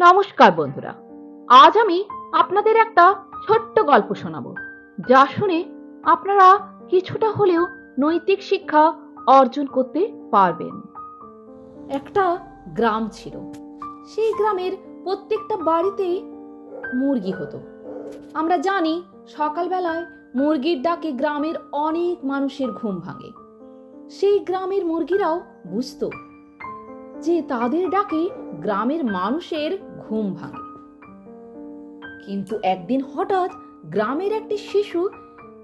নমস্কার বন্ধুরা, আজ আমি আপনাদের একটা ছোট্ট গল্প শোনাব, যা শুনে আপনারা কিছুটা হলেও নৈতিক শিক্ষা অর্জন করতে পারবেন। একটা গ্রাম ছিল, সেই গ্রামের প্রত্যেকটা বাড়িতেই মুরগি হতো। আমরা জানি সকালবেলায় মুরগির ডাকে গ্রামের অনেক মানুষের ঘুম ভাঙে। সেই গ্রামের মুরগিরাও বুঝতো যে তাদের ডাকে গ্রামের মানুষের ঘুম ভাঙে। কিন্তু একদিন হঠাৎ গ্রামের একটি শিশু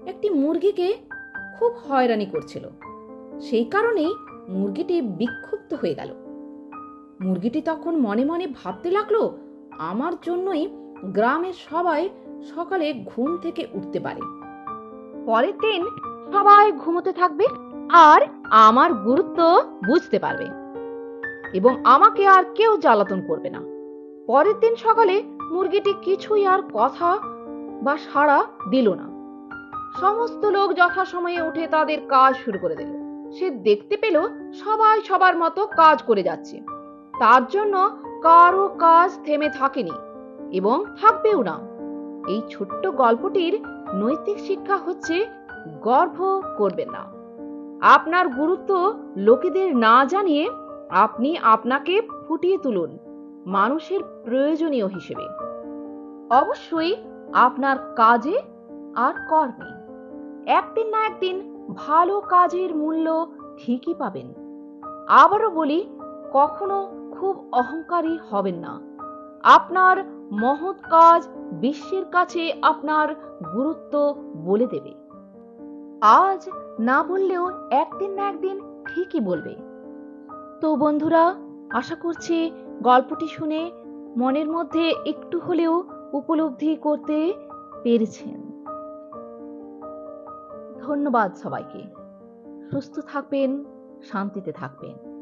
একটি মুরগিকে খুব হয়রানি করছিল। সেই কারণেই মুরগিটি বিক্ষুব্ধ হয়ে গেল। মুরগিটি তখন মনে মনে ভাবতে লাগল, আমার জন্যই গ্রামের সবাই সকালে ঘুম থেকে উঠতে পারে। পরের দিন সবাই ঘুমোতে থাকবে আর আমার গুরুত্ব বুঝতে পারবে। এবং আমাকে আর কেউ জ্বালাতন করবে না। পরের দিন সকালে মুরগিটি কিছুই আর কথা বা সাড়া দিল না। সমস্ত লোক যথাসময়ে উঠে তাদের কাজ শুরু করে দিল। সে দেখতে পেল সবাই সবার মতো কাজ করে যাচ্ছে। তার জন্য কারও কাজ থেমে থাকেনি এবং থাকবেও না। এই ছোট্ট গল্পটির নৈতিক শিক্ষা হচ্ছে গর্ব করবেন না। আপনার গুরুত্ব লোকেদের না জানিয়ে আপনি আপনাকে ফুটিয়ে তুলুন মানুষের প্রয়োজনীয় হিসেবে। অবশ্যই আপনার কাজে আর কর্মে একদিন না একদিন ভালো কাজের মূল্য ঠিকই পাবেন। আবারও বলি, কখনো খুব অহংকারী হবেন না। আপনার মহৎ কাজ বিশ্বের কাছে আপনার গুরুত্ব বলে দেবে। আজ না বললেও একদিন না একদিন ঠিকই বলবে। তো বন্ধুরা, আশা করছি গল্পটি শুনে মনের মধ্যে একটু হলেও উপলব্ধি করতে পেরেছেন। ধন্যবাদ সবাইকে। সুস্থ থাকবেন, শান্তিতে থাকবেন।